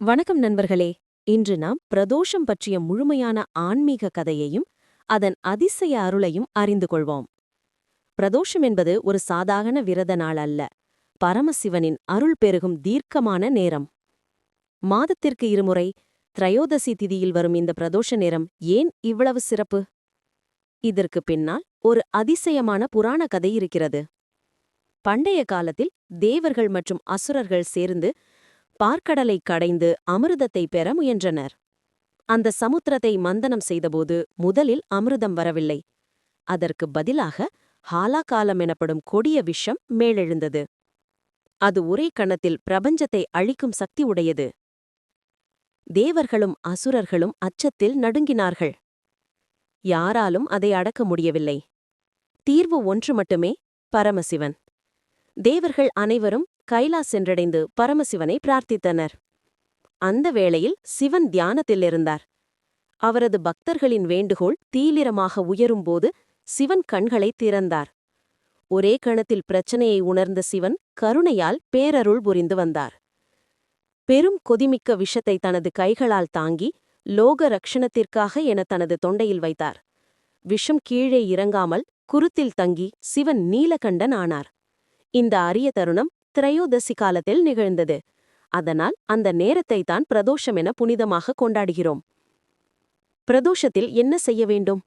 வணக்கம் நண்பர்களே. இன்று நாம் பிரதோஷம் பற்றிய முழுமையான ஆன்மீக கதையையும் அதன் அதிசய அருளையும் அறிந்து கொள்வோம். பிரதோஷம் என்பது ஒரு சாதாரண விரத நாள் அல்ல. பரமசிவனின் அருள் பெருகும் தீர்க்கமான நேரம். மாதத்திற்கு இருமுறை திரையோதசி திதியில் வரும் இந்த பிரதோஷ நேரம் ஏன் இவ்வளவு சிறப்பு? இதற்கு பின்னால் ஒரு அதிசயமான புராண கதை இருக்கிறது. பண்டைய காலத்தில் தேவர்கள் மற்றும் அசுரர்கள் சேர்ந்து பார்க்கடலை கடைந்து அமிர்தத்தை பெற முயன்றனர். அந்த சமுத்திரத்தை மந்தனம் செய்தபோது முதலில் அமிர்தம் வரவில்லை. அதற்கு பதிலாக ஹாலாகாலம் எனப்படும் கொடிய விஷம் மேலெழுந்தது. அது ஒரே கணத்தில் பிரபஞ்சத்தை அழிக்கும் சக்தி உடையது. தேவர்களும் அசுரர்களும் அச்சத்தில் நடுங்கினார்கள். யாராலும் அதை அடக்க முடியவில்லை. தீர்வு ஒன்று மட்டுமே பரமசிவன். தேவர்கள் அனைவரும் கைலாஸ் சென்றடைந்து பரமசிவனை பிரார்த்தித்தனர். அந்த வேளையில் சிவன் தியானத்தில் இருந்தார் அவரது பக்தர்களின் வேண்டுகோள் தீவிரமாக உயரும்போது சிவன் கண்களை திறந்தார். ஒரே கணத்தில் பிரச்சனையை உணர்ந்த சிவன் கருணையால் பேரருள் புரிந்து வந்தார். பெரும் கொதிமிக்க விஷத்தை தனது கைகளால் தாங்கி லோக ரக்ஷணத்திற்காக என தனது தொண்டையில் வைத்தார். விஷம் கீழே இறங்காமல் குருத்தில் தங்கி சிவன் நீலகண்டன் ஆனார். இந்த அரிய தருணம் திரையோதசி காலத்தில் நிகழ்ந்தது. அதனால் அந்த நேரத்தை தான் பிரதோஷம் என புனிதமாக கொண்டாடுகிறோம். பிரதோஷத்தில் என்ன செய்ய வேண்டும்?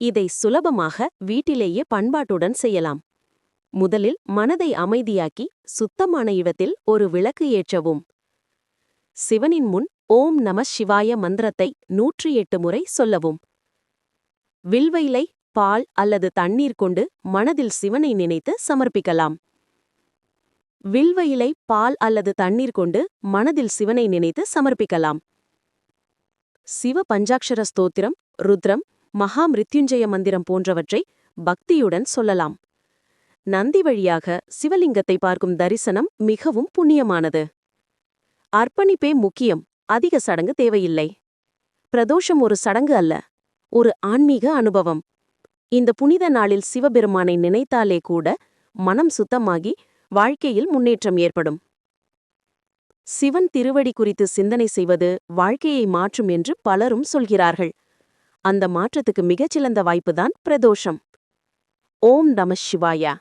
இதை சுலபமாக வீட்டிலேயே பண்பாட்டுடன் செய்யலாம். முதலில் மனதை அமைதியாக்கி சுத்தமான இடத்தில் ஒரு விளக்கு ஏற்றவும். சிவனின் முன் ஓம் நம சிவாய மந்திரத்தை நூற்றி எட்டு முறை சொல்லவும். வில்வைலை பால் அல்லது தண்ணீர் கொண்டு மனதில் சிவனை நினைத்து சமர்ப்பிக்கலாம். வில்வ இலை பால் அல்லது தண்ணீர் கொண்டு மனதில் சிவனை நினைத்து சமர்ப்பிக்கலாம். சிவ பஞ்சாட்சர ஸ்தோத்திரம் ருத்ரம் மகா மிருத்யுஞ்சய மந்திரம் போன்றவற்றை பக்தியுடன் சொல்லலாம். நந்தி வழியாக சிவலிங்கத்தை பார்க்கும் தரிசனம் மிகவும் புண்ணியமானது. அர்ப்பணிப்பே முக்கியம் அதிக சடங்கு தேவையில்லை. பிரதோஷம் ஒரு சடங்கு அல்ல ஒரு ஆன்மீக அனுபவம். இந்த புனித நாளில் சிவபெருமானை நினைத்தாலே கூட மனம் சுத்தமாகி வாழ்க்கையில் முன்னேற்றம் ஏற்படும். சிவன் திருவடி குறித்து சிந்தனை செய்வது வாழ்க்கையை மாற்றும் என்று பலரும் சொல்கிறார்கள். அந்த மாற்றத்துக்கு மிகச்சிறந்த வாய்ப்புதான் பிரதோஷம். ஓம் நம சிவாயா.